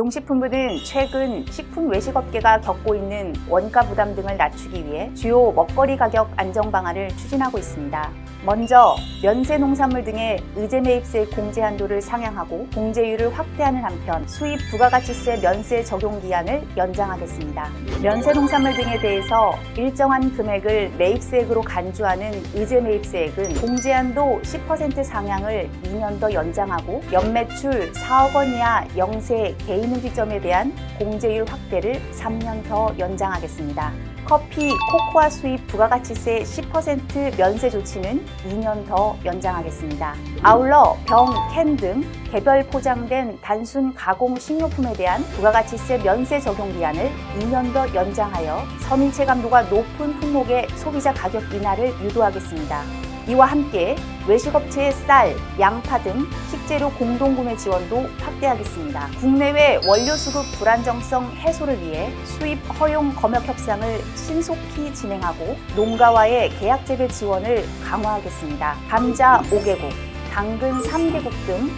농식품부는 최근 식품 외식업계가 겪고 있는 원가 부담 등을 낮추기 위해 주요 먹거리 가격 안정 방안을 추진하고 있습니다. 먼저 면세 농산물 등의 의제 매입세 공제 한도를 상향하고 공제율을 확대하는 한편 수입 부가가치세 면세 적용 기한을 연장하겠습니다. 면세 농산물 등에 대해서 일정한 금액을 매입세액으로 간주하는 의제 매입세액은 공제 한도 10% 상향을 2년 더 연장하고 연매출 4억 원 이하 영세 개인 음식점에 대한 공제율 확대를 3년 더 연장하겠습니다. 커피, 코코아 수입 부가가치세 10% 면세 조치는 2년 더 연장하겠습니다. 아울러 병, 캔 등 개별 포장된 단순 가공 식료품에 대한 부가가치세 면세 적용 기한을 2년 더 연장하여 서민 체감도가 높은 품목의 소비자 가격 인하를 유도하겠습니다. 이와 함께 외식업체의 쌀, 양파 등 식재료 공동구매 지원도 확대하겠습니다. 국내외 원료 수급 불안정성 해소를 위해 수입 허용 검역 협상을 신속히 진행하고 농가와의 계약 재배 지원을 강화하겠습니다. 감자 5개국, 당근 3개국 등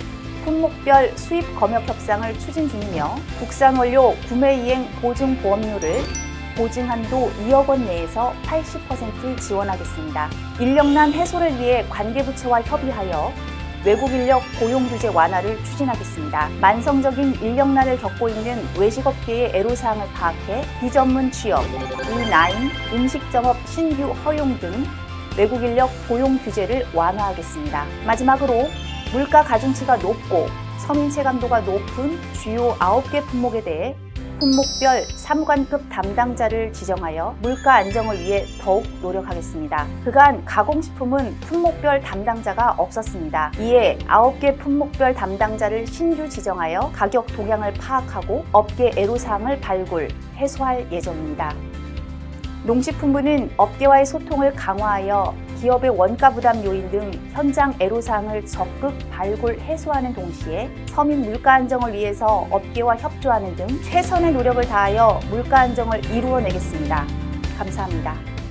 품목별 수입 검역 협상을 추진 중이며 국산 원료 구매 이행 보증 보험료를 보증 한도 2억 원 내에서 80% 지원하겠습니다. 인력난 해소를 위해 관계부처와 협의하여 외국 인력 고용 규제 완화를 추진하겠습니다. 만성적인 인력난을 겪고 있는 외식업계의 애로사항을 파악해 비전문 취업, E9, 음식점업 신규 허용 등 외국 인력 고용 규제를 완화하겠습니다. 마지막으로 물가 가중치가 높고 서민 체감도가 높은 주요 9개 품목에 대해 품목별 3관급 담당자를 지정하여 물가 안정을 위해 더욱 노력하겠습니다. 그간 가공식품은 품목별 담당자가 없었습니다. 이에 9개 품목별 담당자를 신규 지정하여 가격 동향을 파악하고 업계 애로사항을 발굴, 해소할 예정입니다. 농식품부는 업계와의 소통을 강화하여 기업의 원가 부담 요인 등 현장 애로사항을 적극 발굴 해소하는 동시에 서민 물가 안정을 위해서 업계와 협조하는 등 최선의 노력을 다하여 물가 안정을 이루어내겠습니다. 감사합니다.